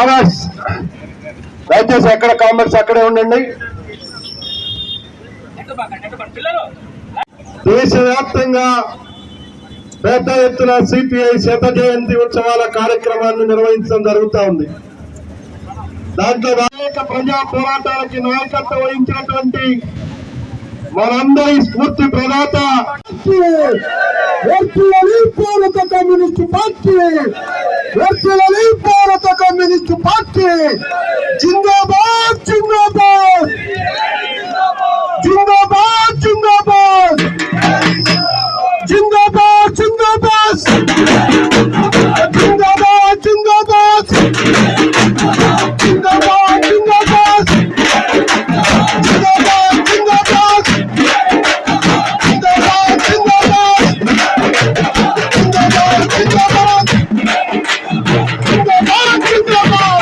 Commerce దయచేసి ఎక్కడ commerce అక్కడే ఉండండి. దేశవ్యాప్తంగా పెద్ద ఎత్తున సిపిఐ శత జయంతి ఉత్సవాల కార్యక్రమాన్ని నిర్వహించడం జరుగుతూ ఉంది. దాంట్లో అనేక ప్రజా పోరాటాలకి నాయకత్వం వహించినటువంటి మనందరి స్ఫూర్తి ప్రదాత. వర్చువలి భారత కమ్యూనిస్ట్ పార్టీ వర్చువలి భారత కమ్యూనిస్ట్ పార్టీ జిందాబాద్ జిందాబాద్. జిందాబాద్ జిందాబాద్. জিন্দাবাদ ভারত জিন্দাবাদ।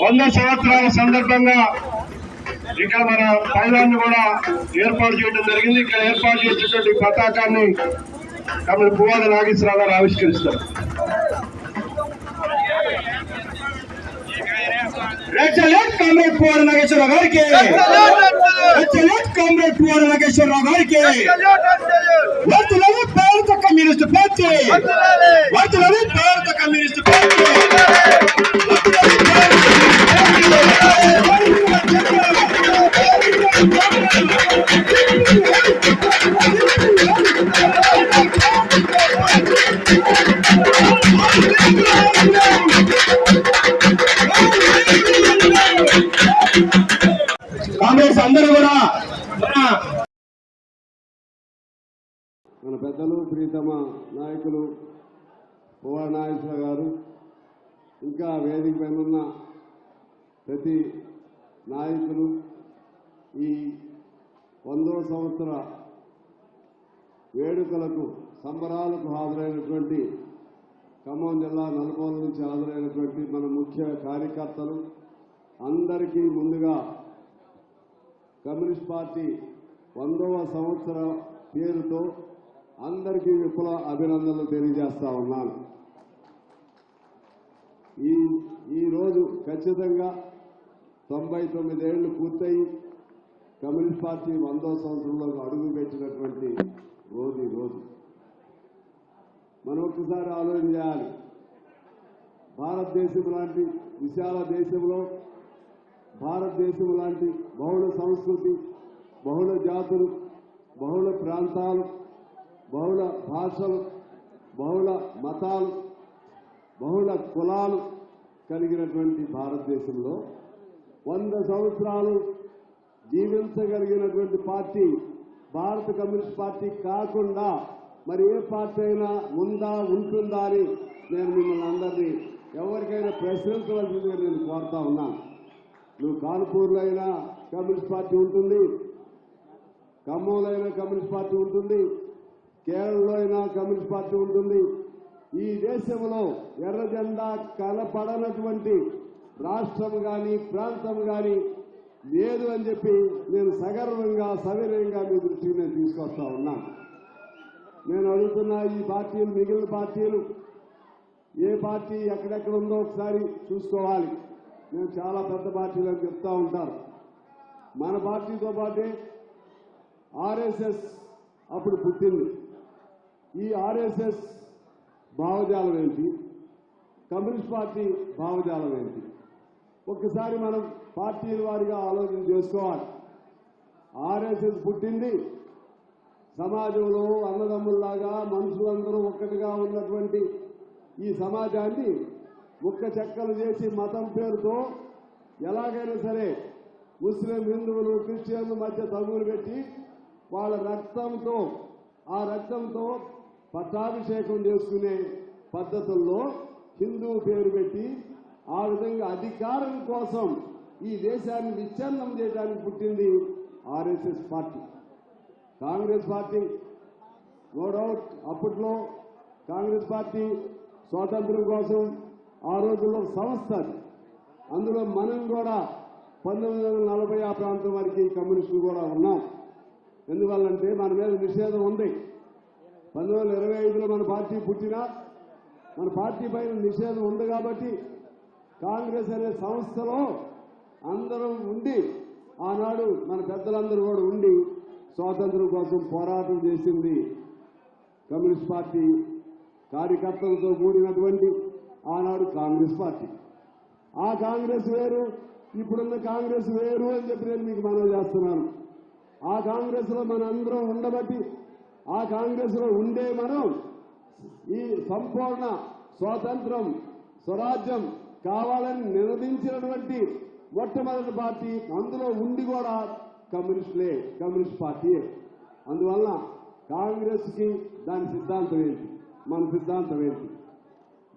వంద సంవత్సరాల సందర్భంగా ఇక్కడ మన పైలాన్ని కూడా ఏర్పాటు చేయడం జరిగింది. ఇక్కడ ఏర్పాటు చేసినటువంటి పతాకాన్ని తమ పువ్వాల నాగేశ్వరరావు గారు ఆవిష్కరిస్తారు. రెచ్చలెట్ కామ్రేడ్ పువ్వాల నాగేశ్వరరావు గారికి. రెచ్చలెట్ కామ్రేడ్ పువ్వాల నాగేశ్వరరావు గారికి. వర్తులని భారత కమ్యూనిస్ట్ పార్టీ. వర్తులని భారత కమ్యూనిస్ట్ పార్టీ. నాయకులు ఉపనాయకు నాగేశ్వర గారు ఇంకా వేదిక పైన ఉన్న ప్రతి నాయకులు ఈ వందో సంవత్సర వేడుకలకు సంబరాలకు హాజరైనటువంటి ఖమ్మం జిల్లా నల్గొండ నుంచి హాజరైనటువంటి మన ముఖ్య కార్యకర్తలు అందరికీ ముందుగా కమ్యూనిస్ట్ పార్టీ వందవ సంవత్సర పేరుతో అందరికీ విపుల అభినందనలు తెలియజేస్తా ఉన్నాను. ఈ ఈరోజు ఖచ్చితంగా తొంభై తొమ్మిదేళ్ళు పూర్తయి కమ్యూనిస్ట్ పార్టీ వందో సంవత్సరంలో అడుగు పెట్టినటువంటి రోజు రోజు. మనం ఒక్కసారి ఆలోచన చేయాలి. భారతదేశం లాంటి విశాల దేశంలో భారతదేశం లాంటి బహుళ సంస్కృతి బహుళ జాతులు బహుళ ప్రాంతాలు బహుళ భాషలు బహుళ మతాలు బహుళ కులాలు కలిగినటువంటి భారతదేశంలో వంద సంవత్సరాలు జీవించగలిగినటువంటి పార్టీ భారత కమ్యూనిస్ట్ పార్టీ కాకుండా మరి ఏ పార్టీ అయినా ఉందా ఉంటుందా అని నేను మిమ్మల్ని అందరినీ ఎవరికైనా ప్రశ్నించవలసిందిగా నేను కోరుతా ఉన్నాను నువ్వు కాన్పూర్లో అయినా కమ్యూనిస్ట్ పార్టీ ఉంటుంది ఖమ్మంలో అయినా కమ్యూనిస్ట్ పార్టీ ఉంటుంది కేరళలో అయినా కమ్యూనిస్ట్ పార్టీ ఉంటుంది. ఈ దేశంలో ఎర్ర జెండా కనపడనటువంటి రాష్ట్రం కానీ ప్రాంతం కానీ లేదు అని చెప్పి నేను సగర్వంగా సవినయంగా మీ దృష్టికి నేను తీసుకొస్తా ఉన్నాను నేను అడుగుతున్నా ఈ పార్టీలు మిగిలిన పార్టీలు ఏ పార్టీ ఎక్కడెక్కడ ఉందో ఒకసారి చూసుకోవాలి. నేను చాలా పెద్ద పార్టీలు అని చెప్తా ఉంటారు. మన పార్టీతో పాటే ఆర్ఎస్ఎస్ అప్పుడు పుట్టింది. ఈ ఆర్ఎస్ఎస్ భావజాలం ఏంటి? కమ్యూనిస్ట్ పార్టీ భావజాలం ఏంటి? ఒక్కసారి మనం పార్టీల వారిగా ఆలోచన చేసుకోవాలి. ఆర్ఎస్ఎస్ పుట్టింది సమాజంలో అన్నదమ్ముల్లాగా మనుషులందరూ ఒక్కటిగా ఉన్నటువంటి ఈ సమాజాన్ని ఒక్క చెక్కలు చేసి మతం పేరుతో ఎలాగైనా సరే ముస్లిం హిందువులు క్రిస్టియన్ల మధ్య తగులు పెట్టి వాళ్ళ రక్తంతో ఆ రక్తంతో పట్టాభిషేకం చేసుకునే పద్ధతుల్లో హిందూ పేరు పెట్టి ఆ విధంగా అధికారం కోసం ఈ దేశాన్ని విచ్ఛిన్నం చేయడానికి పుట్టింది RSS party. Congress party no doubt అప్పట్లో కాంగ్రెస్ పార్టీ స్వాతంత్రం కోసం ఆ రోజుల్లో సంస్థ అది. అందులో మనం కూడా పంతొమ్మిది వందల నలభై ఆ ప్రాంతం వరకు కమ్యూనిస్టులు కూడా ఉన్నాం ఎందువల్లంటే మన మీద నిషేధం ఉంది. పంతొమ్మిది వందల ఇరవై ఐదులో మన పార్టీ పుట్టినా మన పార్టీ పైన నిషేధం ఉంది కాబట్టి కాంగ్రెస్ అనే సంస్థలో అందరం ఉండి ఆనాడు మన పెద్దలందరూ కూడా ఉండి స్వాతంత్రం కోసం పోరాటం చేసింది కమ్యూనిస్ట్ పార్టీ కార్యకర్తలతో కూడినటువంటి ఆనాడు కాంగ్రెస్ పార్టీ. ఆ కాంగ్రెస్ వేరు ఇప్పుడున్న కాంగ్రెస్ వేరు అని చెప్పి నేను మీకు మనవి చేస్తున్నాను. ఆ కాంగ్రెస్లో మన అందరం ఉండబట్టి ఆ కాంగ్రెస్లో ఉండే మనం ఈ సంపూర్ణ స్వాతంత్రం స్వరాజ్యం కావాలని నిలదించినటువంటి మొట్టమొదటి పార్టీ అందులో ఉండి కూడా కమ్యూనిస్టులే కమ్యూనిస్ట్ పార్టీ. అందువల్ల కాంగ్రెస్కి దాని సిద్ధాంతం ఏంటి? మన సిద్ధాంతం ఏంటి?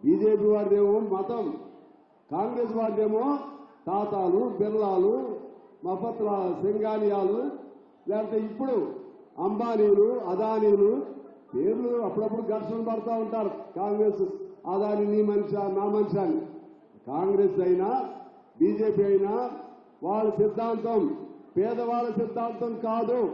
బీజేపీ వారిదేమో మతం కాంగ్రెస్ వారిదేమో తాతాలు బిర్లాలు మఫత్ల సింగానియాలు లేకపోతే ఇప్పుడు అంబానీలు అదానీలు పేర్లు అప్పుడప్పుడు ఘర్షణ పడుతూ ఉంటారు. కాంగ్రెస్ అదాని నీ మనిషి నా మనిషి అని. కాంగ్రెస్ అయినా బీజేపీ అయినా వాళ్ళ సిద్ధాంతం పేదవాళ్ళ సిద్ధాంతం కాదు.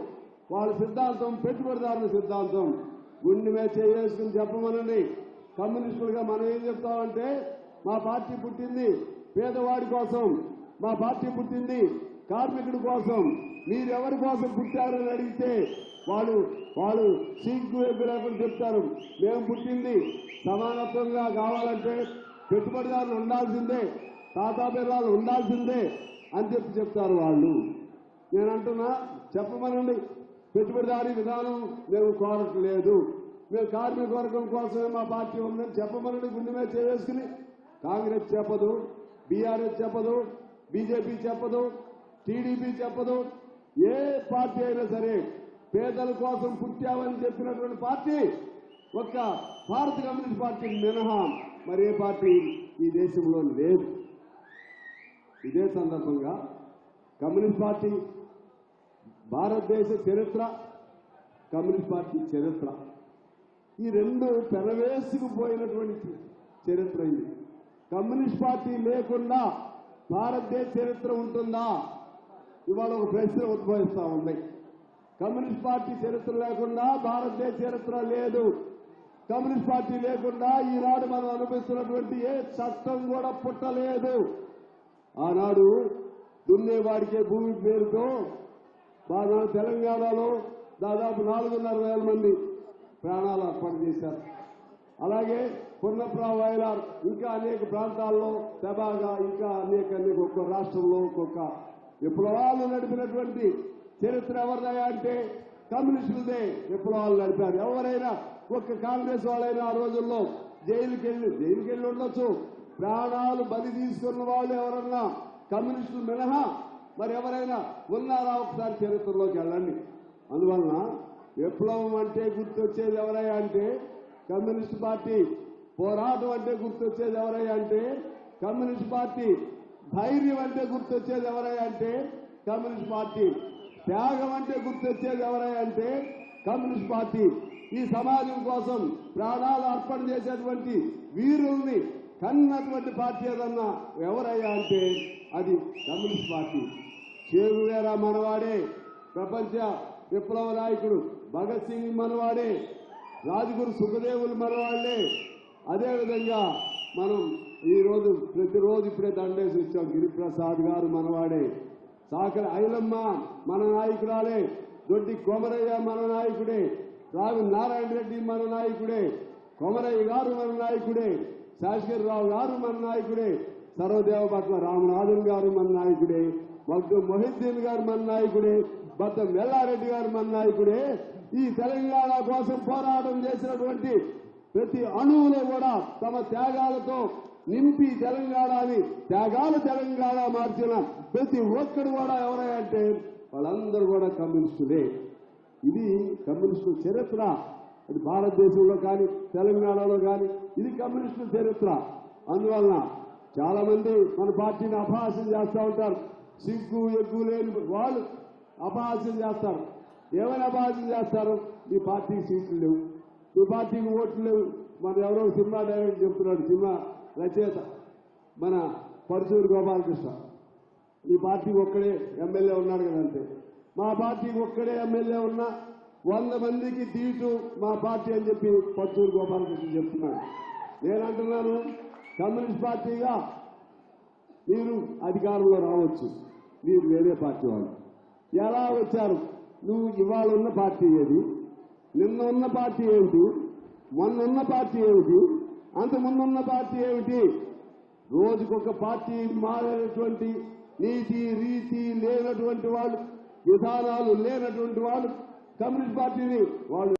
వాళ్ళ సిద్ధాంతం పెట్టుబడిదారుల సిద్ధాంతం. గుండె మీద చేసుకుని చెప్పమనండి. కమ్యూనిస్టులుగా మనం ఏం చెప్తామంటే మా పార్టీ పుట్టింది పేదవాడి కోసం మా పార్టీ పుట్టింది కార్మికుడి కోసం. మీరెవరి కోసం పుట్టారని అడిగితే వాళ్ళు వాళ్ళు సిగ్గు ఎగ్గు చెప్తారు. మేము పుట్టింది సమానత్వంగా కావాలంటే పెట్టుబడిదారులు ఉండాల్సిందే తాతా బిర్లాలు ఉండాల్సిందే అని చెప్పి చెప్తారు వాళ్ళు. నేను అంటున్నా చెప్పమనండి. పెట్టుబడిదారీ విధానం మేము కోరట్లేదు. మేము కార్మిక వర్గం కోసమే మా పార్టీ ఉందని చెప్పమనండి గుండె మీద చేసుకుని కాంగ్రెస్ చెప్పదు బీఆర్ఎస్ చెప్పదు బీజేపీ చెప్పదు టీడీపీ చెప్పదు. ఏ పార్టీ అయినా సరే పేదల కోసం పుట్టామని చెప్పినటువంటి పార్టీ ఒక్క భారత కమ్యూనిస్ట్ పార్టీ మినహా. మరే పార్టీ? ఈ దేశంలో లేదు ఇదే సందర్భంగా కమ్యూనిస్ట్ పార్టీ భారతదేశ చరిత్ర కమ్యూనిస్ట్ పార్టీ చరిత్ర. ఈ రెండు పెనవేసుకుపోయినటువంటి చరిత్ర ఇది. కమ్యూనిస్ట్ పార్టీ లేకుండా భారతదేశ చరిత్ర ఉంటుందా? ఇవాళ ఒక ప్రశ్న ఉద్భవిస్తూ ఉంది. కమ్యూనిస్ట్ పార్టీ చరిత్ర లేకుండా భారతదేశ చరిత్ర లేదు. కమ్యూనిస్ట్ పార్టీ లేకుండా ఈనాడు మనం అనుభవిస్తున్నటువంటి ఏ చట్టం కూడా పుట్టలేదు. ఆనాడు దున్నేవాడికే భూమి పేరుతో బాగా తెలంగాణలో దాదాపు నాలుగున్నర వేల మంది ప్రాణాలు అర్పణ చేశారు. అలాగే పున్నప్రావు వైలార్ ఇంకా అనేక ప్రాంతాల్లో తెబాగా ఇంకా అనేక అనేక ఒక్కొక్క రాష్ట్రంలో ఒక్కొక్క విప్లవాలు నడిపినటువంటి చరిత్ర ఎవరిదయా అంటే కమ్యూనిస్టులదే విప్లవాలు నడిపారు. ఎవరైనా ఒక్క కాంగ్రెస్ వాళ్ళైనా ఆ రోజుల్లో జైలుకి వెళ్ళి జైలుకి వెళ్ళి ఉండొచ్చు. ప్రాణాలు బలి తీసుకున్న వాళ్ళు ఎవరన్నా కమ్యూనిస్టులు మినహా? మరి ఎవరైనా ఉన్నారా ఒకసారి చరిత్రలోకి వెళ్ళండి. అందువలన విప్లవం అంటే గుర్తొచ్చేది ఎవరయ్యా అంటే కమ్యూనిస్ట్ పార్టీ. పోరాటం అంటే గుర్తొచ్చేది ఎవరయ్యా అంటే కమ్యూనిస్ట్ పార్టీ. ధైర్యం అంటే గుర్తొచ్చేది ఎవరయ్యా అంటే కమ్యూనిస్ట్ పార్టీ. త్యాగం అంటే గుర్తొచ్చేది ఎవరంటే అంటే కమ్యూనిస్ట్ పార్టీ. ఈ సమాజం కోసం ప్రాణాలు అర్పణ చేసేటువంటి వీరుల్ని కన్నటువంటి పార్టీ ఏదన్నా ఎవరయ్యా అంటే అది కమ్యూనిస్ట్ పార్టీ. చేరువేరా మనవాడే ప్రపంచ విప్లవ నాయకుడు భగత్ సింగ్ మనవాడే రాజగురు సుఖదేవులు మనవాళ్ళే. అదేవిధంగా మనం ఈరోజు ప్రతిరోజు ఇప్పుడే దండేసి వచ్చాం. గిరిప్రసాద్ గారు మనవాడే. సాకర ఐలమ్మ మన నాయకురాలే దొడ్డి కొమరయ్య మన నాయకుడే రావి నారాయణ రెడ్డి మన నాయకుడే కొమరయ్య గారు మన నాయకుడే శాసగిరిరావు గారు మన నాయకుడే సర్వదేవ పట్ల రామనాథన్ గారు మన నాయకుడే మగ్గు మొహిద్దీన్ గారు మన నాయకుడే భర్త మెల్లారెడ్డి గారు మన నాయకుడే. ఈ తెలంగాణ కోసం పోరాటం చేసినటువంటి ప్రతి అణువులో కూడా తమ త్యాగాలతో నింపి తెలంగాణని త్యాగాల తెలంగాణ మార్చిన ప్రతి ఒక్కడు కూడా ఎవరంటే వాళ్ళందరూ కూడా కమ్యూనిస్టులే. ఇది కమ్యూనిస్టు చరిత్ర. అది భారతదేశంలో కానీ తెలంగాణలో కానీ ఇది కమ్యూనిస్టు చరిత్ర. అందువలన చాలా మంది మన పార్టీని అపహాస్యం చేస్తూ ఉంటారు. సిగ్గు ఎగ్గు లేని వాళ్ళు అపహాస్యం చేస్తారు. ఏమైనా అపహాస్యం చేస్తారు? మీ పార్టీకి సీట్లు లేవు. మీ పార్టీకి ఓట్లు లేవు. మన ఎవరో సినిమా డైరెక్ట్ చెప్తున్నాడు సినిమా రచయిత మన పరుచూరు గోపాలకృష్ణ. ఈ పార్టీ ఒక్కడే ఎమ్మెల్యే ఉన్నాడు కదంటే. మా పార్టీ ఒక్కడే ఎమ్మెల్యే ఉన్నా వంద మందికి తీటు మా పార్టీ అని చెప్పి పరుచూరు గోపాలకృష్ణ చెప్తున్నాడు. నేనంటున్నాను కమ్యూనిస్ట్ పార్టీగా మీరు అధికారంలో రావచ్చు. మీరు వేరే పార్టీ వాళ్ళు. ఎలా వచ్చారు? నువ్వు ఇవాళ ఉన్న పార్టీ ఏది? నిన్న ఉన్న పార్టీ ఏమిటి మొన్న ఉన్న పార్టీ ఏమిటి? అంతకుముందున్న పార్టీ ఏమిటి? రోజుకొక పార్టీ మారేటువంటి నీతి రీతి లేనటువంటి వాళ్ళు విధానాలు లేనటువంటి వాళ్ళు కమ్యూనిస్ట్ పార్టీని వాళ్ళు